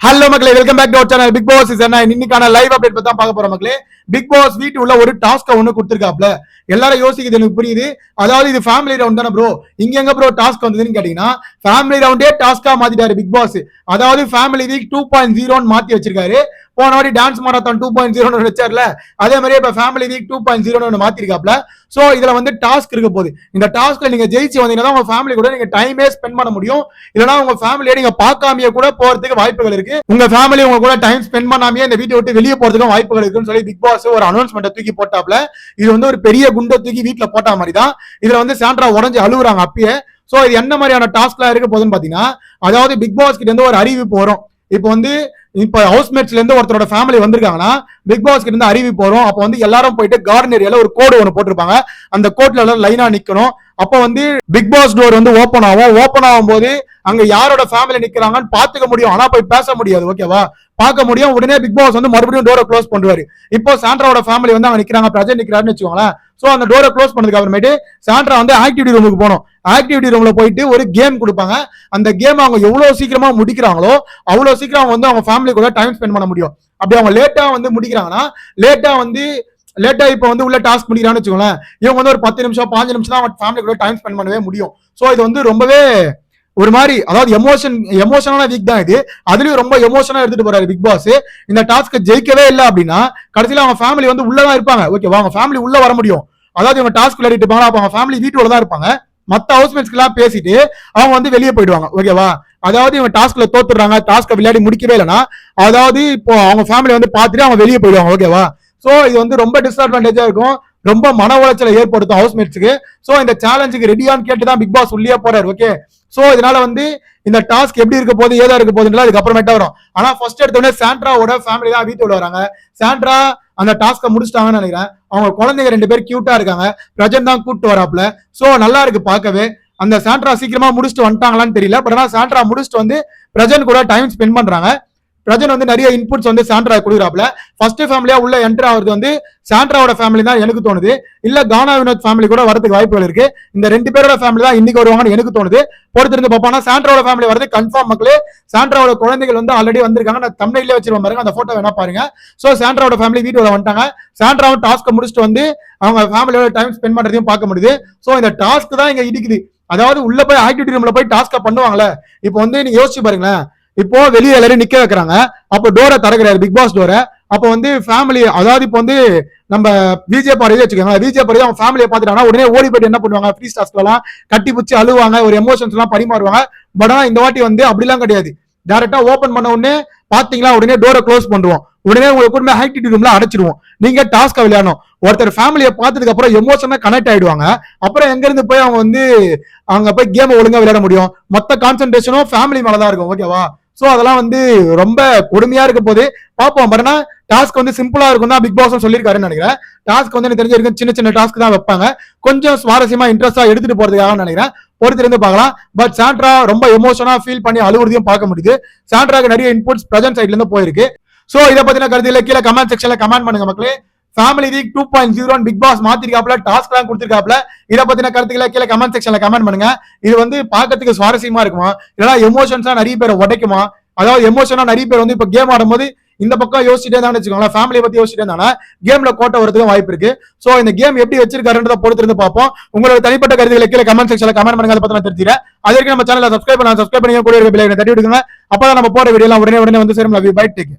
Hello மக்களே welcome back to channel Bigg Boss என்ன இன்னைக்கான லைவ் அப்டேட் பத்தி தான் பார்க்க போறோம் மக்களே. பிக் பாஸ் வீட்டு உள்ள ஒரு டாஸ்க ஒண்ணு கொடுத்துருக்காப்ல. எல்லாரும் யோசிக்குது எனக்கு புரியுது. அதாவது இது ஃபேமிலி ரவுண்ட் தானே ப்ரோ இங்க எங்க ப்ரோ டாஸ்க் வந்ததுன்னு கேட்டீங்கன்னா ஃபேமிலி ரவுண்டே டாஸ்கா மாத்திட்டாரு பிக் பாஸ் அதாவது ஃபேமிலி வீக் டூ பாயிண்ட் ஜீரோன்னு மாத்தி வச்சிருக்காரு. போன வாட்டி டான்ஸ் மாரத்தான் டூ பாயிண்ட் ஜீரோன்னு வச்சார்ல அதே மாதிரி இப்ப ஃபேமிலி வீக் டூ பாயிண்ட் ஜீரோன்னு ஒன்று மாத்திருக்காப்ல. சோ இதுல வந்து டாஸ்க் இருக்க போகுது. இந்த டாஸ்க்ல நீங்க ஜெயிச்சு வந்தீங்கன்னா உங்க ஃபேமிலி கூட நீங்க டைமே ஸ்பெண்ட் பண்ண முடியும். இல்லைன்னா உங்க ஃபேமிலியை நீங்க பார்க்காமையே கூட போறதுக்கு வாய்ப்புகள் இருக்கு. உங்க ஃபேமிலி உங்க கூட டைம் ஸ்பெண்ட் பண்ணாமே இந்த வீட்டை விட்டு வெளியே போறதுக்கும் வாய்ப்புகள் இருக்குன்னு சொல்லி பிக் பாஸ் ஒரு அனௌன்ஸ்மெண்ட் தூக்கி போட்டாப்ல இது வந்து ஒரு பெரிய குண்டை தூக்கி வீட்டுல போட்ட மாதிரி தான் இதுல வந்து சாண்ட்ரா உடஞ்சு அழுகுறாங்க அப்பயே. சோ இது என்ன மாதிரியான டாஸ்க்லாம் இருக்க போகுதுன்னு பாத்தீங்கன்னா அதாவது பிக் பாஸ் கிட்ட இருந்து ஒரு அறிவிப்பு வரும். இப்போ வந்து இப்போ ஹவுஸ்மேட்ஸ்ல இருந்து ஒருத்தரோட ஃபேமிலி வந்திருக்காங்கன்னா பிக் பாஸ் கிட்ட இருந்து அறிவிப்பு வரும். அப்போ வந்து எல்லாரும் போயிட்டு கார்டன் ஏரியால ஒரு கோடு ஒன்று போட்டிருப்பாங்க. அந்த கோட்ல எல்லாம் லைனா நிக்கணும். அப்போ வந்து பிக் பாஸ் டோர் வந்து ஓப்பன் ஆகும். ஓப்பன் ஆகும் போது அங்க யாரோட ஃபேமிலி நிக்கிறாங்கன்னு பாத்துக்க முடியும். ஆனா போய் பேச முடியாது. ஓகேவா பார்க்க முடியும். உடனே பிக் பாஸ் வந்து மறுபடியும் டோரை க்ளோஸ் பண்ணுவாரு. இப்போ சாண்ட்ராவோட ஃபேமிலி வந்து அங்க நிக்கிறாங்க. பிரஜன் நிக்கிறாருன்னு வச்சுக்கோங்களேன். சோ அந்த டோரை க்ளோஸ் பண்ணதுக்கு அப்புறமேட்டு சாண்ட்ரா வந்து ஆக்டிவிட்டி ரூமுக்கு போகணும். ஆக்டிவிட்டி ரூம்ல போயிட்டு ஒரு கேம் கொடுப்பாங்க. அந்த கேம் அவங்க எவ்வளவு சீக்கிரமா முடிக்கிறாங்களோ அவ்வளவு சீக்கிரம் அவங்க வந்து அவங்க ஃபேமிலி கூட டைம் ஸ்பெண்ட் பண்ண முடியும். அப்படி அவங்க லேட்டா வந்து முடிக்கிறாங்கன்னா லேட்டா வந்து லேட்டா இப்போ வந்து உள்ள டாஸ்க் முடிக்கிறான்னு வச்சுக்கோங்களேன். இவங்க வந்து ஒரு பத்து நிமிஷம் பாஞ்சு நிமிஷம் தான் அவங்க ஃபேமிலி கூட டைம் ஸ்பெண்ட் பண்ணவே முடியும். ஸோ இது வந்து ரொம்பவே ஒரு மாதிரி அதாவது எமோஷன் எமோஷனான வீக் தான் இது. அதுலயும் ரொம்ப எமோஷனா எடுத்துட்டு போறாரு பிக் பாஸ் இந்த டாஸ்க் ஜெயிக்கவே இல்லை அப்படின்னா கடைசியில அவங்க ஃபேமிலி வந்து உள்ளதான் இருப்பாங்க. ஓகேவா அவங்க ஃபேமிலி உள்ள வர முடியும். அதாவது இவங்க டாஸ்க் விளையாடிட்டு இருப்பாங்க அப்போ அவங்க ஃபேமிலி வீட்டுல தான் இருப்பாங்க. மற்ற ஹவுஸ்மேட்ஸ்க்கெல்லாம் பேசிட்டு அவங்க வந்து வெளியே போயிடுவாங்க. ஓகேவா அதாவது இவங்க டாஸ்க்ல தோத்துறாங்க டாஸ்க்கை விளையாடி முடிக்கவே இல்லைன்னா அதாவது இப்போ அவங்க ஃபேமிலி வந்து பார்த்துட்டு அவங்க வெளியே போயிடுவாங்க. ஓகேவா ஸோ இது வந்து ரொம்ப டிஸ்அட்வான்டேஜாக இருக்கும். ரொம்ப மன உளைச்சலை ஏற்படுத்தும் ஹவுஸ்மேட்ஸுக்கு ஸோ இந்த சேலஞ்சுக்கு ரெடியான்னு கேட்டு தான் பிக் பாஸ் உள்ளே போறாரு ஓகே ஸோ இதனால வந்து இந்த டாஸ்க் எப்படி இருக்க போகுது ஏதா இருக்க போகுதுன்னு அதுக்கப்புறமேட்டா வரும். ஆனா ஃபர்ஸ்ட் எடுத்தோடனே சாண்ட்ராவோட ஃபேமிலி தான் வீட்டுல வராங்க. சாண்ட்ரா அந்த டாஸ்க்கை முடிச்சிட்டாங்கன்னு நினைக்கிறேன். அவங்க குழந்தைங்க ரெண்டு பேர் கியூட்டா இருக்காங்க. பிரஜன் தான் கூப்பிட்டு வராப்ல ஸோ நல்லா இருக்கு பார்க்கவே. அந்த சாண்ட்ரா சீக்கிரமா முடிச்சுட்டு வந்துட்டாங்களான்னு தெரியல. பட் ஆனால் சாண்ட்ரா முடிச்சுட்டு வந்து பிரஜன் கூட டைம் ஸ்பெண்ட் பண்றாங்க. பிரஜன் வந்து நிறைய இன்புட்ஸ் வந்து சாண்ட்ரா கொடுக்குறாப்ல ஃபர்ஸ்ட் ஃபேமிலியா உள்ள என்டர் ஆகுறது வந்து சாண்ட்ராவோட ஃபேமிலி தான் எனக்கு தோணுது. இல்ல கானா வினோத் ஃபேமிலி கூட வரதுக்கு வாய்ப்புகள் இருக்கு. இந்த ரெண்டு பேரோட ஃபேமிலி தான் இன்னைக்கு வருவாங்கன்னு எனக்கு தோணுது. பொறுத்திருந்து பார்ப்போம் சாண்ட்ராவோட ஃபேமிலி வரது கன்ஃபார்ம் மக்களே. சாண்ட்ராவோட குழந்தைகள் வந்து ஆல்ரெடி வந்திருக்காங்க. நான் தமிழ்ல வச்சிருப்பேன் பாருங்க. அந்த போட்டோ வேணா பாருங்க. சோ சாண்ட்ராவோட ஃபேமிலி வீட்டுல வந்துட்டாங்க. சாண்ட்ராவும் டாஸ்க்கை முடிச்சுட்டு வந்து அவங்க ஃபேமிலியோட டைம் ஸ்பெண்ட் பண்றதையும் பார்க்க முடியுது. சோ இந்த டாஸ்க் தான் இங்க இடிக்குது. அதாவது உள்ள போய் ஆக்டிவிட்டி ரூம்ல போய் டாஸ்க்கை பண்ணுவாங்கல்ல இப்போ வந்து நீங்க யோசிச்சு பாருங்களேன். இப்போ வெளியே எல்லாரும் நிக்க வைக்கிறாங்க. அப்போ டோரை திறக்கிறாரு பிக் பாஸ் டோரை அப்போ வந்து ஃபேமிலி அதாவது இப்போ வந்து நம்ம விஜய் பாரதி வச்சுக்கோங்க விஜய் பாரதி அவங்க ஃபேமிலியை பார்த்துட்டாங்கன்னா உடனே ஓடி போயிட்டு என்ன பண்ணுவாங்க? ஃப்ரீ ஸ்டாஸ்ல கட்டி பிடிச்சி அழுவாங்க ஒரு எமோஷன்ஸ் எல்லாம் பரிமாறுவாங்க. பட் ஆனா இந்த வாட்டி வந்து அப்படிலாம் கிடையாது. டேரக்டா ஓபன் பண்ண உடனே பாத்தீங்களா? உடனே டோரை க்ளோஸ் பண்ணுவோம். உடனே உங்க கூட ஆக்டிவிட்டி ரூம்ல அடைச்சிடுவோம் நீங்க டாஸ்க் விளையாடணும். ஒருத்தர் ஃபேமிலியை பார்த்ததுக்கு அப்புறம் எமோஷனா கனெக்ட் ஆயிடுவாங்க. அப்புறம் எங்க இருந்து போய் அவங்க வந்து அங்க போய் கேம் ஒழுங்கா விளையாட முடியும்? மொத்த கான்சென்ட்ரேஷனும் ஃபேமிலி மேலதான் இருக்கும். ஓகேவா சோ அதெல்லாம் வந்து ரொம்ப கொடுமையா இருக்க போது பார்ப்போம். பட் டாஸ்க் வந்து சிம்பிளா இருக்கும் தான் பிக் பாஸ் சொல்லியிருக்காருன்னு நினைக்கிறேன். டாஸ்க் வந்து எனக்கு தெரிஞ்ச சின்ன சின்ன டாஸ்க் தான் வைப்பாங்க. கொஞ்சம் சுவாரஸ்யமா இன்ட்ரெஸ்டா எடுத்துட்டு போறதுக்காக நினைக்கிறேன். பொறுத்திருந்து பார்க்கலாம். பட் சாண்ட்ரா ரொம்ப எமோஷனா ஃபீல் பண்ணி அழுகுறதையும் பார்க்க முடியுது. சாண்ட்ராக்கு நிறைய இன்புட்ஸ் பிரசன்ட் சைட்ல இருந்து போயிருக்கு. சோ இதை பத்தின கருத்துல கீழே கமெண்ட் செக்ஷன்ல கமெண்ட் பண்ணுங்க மக்களே. Family week two point zero Bigg Boss மாத்திருக்காப்ல task எல்லாம் கொடுத்திருக்காப்ல இதை பத்தின கருத்துக்களை கீழே கமெண்ட் செக்ஷன்ல கமெண்ட் பண்ணுங்க. இது வந்து பாக்கிறதுக்கு சுவாரஸ்யமா இருக்குமா? இல்லைன்னா எமோஷன்ஸ்லாம் நிறைய பேர் உடைக்குமா? அதாவது எமோஷனா நிறைய பேர் வந்து இப்ப கேம் ஆடும்போது இந்த பக்கம் யோசிச்சுட்டே தான் வச்சுக்கோங்களேன். ஃபேமிலியை பத்தி யோசிச்சுட்டே இருந்தானா கேம்ல கோட்டை வரதுக்கு வாய்ப்பு இருக்கு. சோ இந்த கேம் எப்படி வச்சிருக்காருன்றத பொறுத்திருந்து பார்ப்போம். உங்களோட தனிப்பட்ட கருத்துக்களை கீழே கமெண்ட் செக்ஷன்ல கமெண்ட் பண்ணுங்க. அதை பத்தி நான் தெரிஞ்சுக்கிறேன் அதற்கு நம்ம சேனலை சப்ஸ்கிரைப் பண்ணலாம் சப்ஸ்கிரைப் பண்ணி கூட இருக்க பிள்ளைங்க தட்டி விடுங்க அப்பதான் நம்ம போற வீடியோ உடனே உடனே வந்து சேரும். Love you bye take